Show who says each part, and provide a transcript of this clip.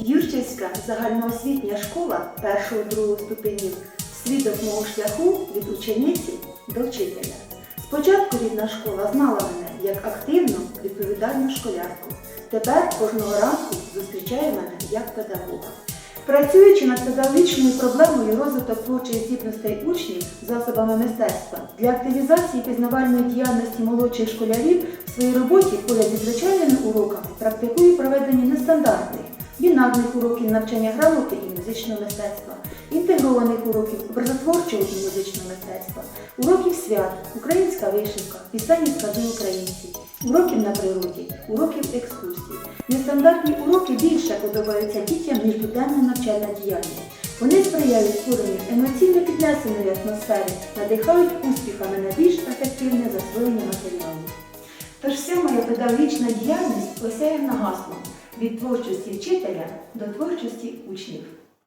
Speaker 1: Українська загальноосвітня школа першого другого ступенів свідок мого шляху від учениці до вчителя. Спочатку рідна школа знала мене як активну, відповідальну школярку. Тепер кожного ранку зустрічає мене як педагога. Працюючи над педагогічною проблемою розвиток творчих здібностей учнів засобами мистецтва для активізації пізнавальної діяльності молодших школярів в своїй роботі поряд зі звичайними уроками практикую проведення нестандартних бінарних уроків навчання грамоти і музичного мистецтва, інтегрованих уроків образотворчого і музичного мистецтва, уроків свят, українська вишивка, пісенні склади українців, уроків на природі, уроків екскурсій. Нестандартні уроки більше подобаються дітям, ніж буденна навчальна діяльність. Вони сприяють створенню емоційно піднесеної атмосфери, надихають успіхами на більш ефективне засвоєння матеріалу. Тож вся моя педагогічна діяльність осяяна гаслом від творчості вчителя до творчості учнів.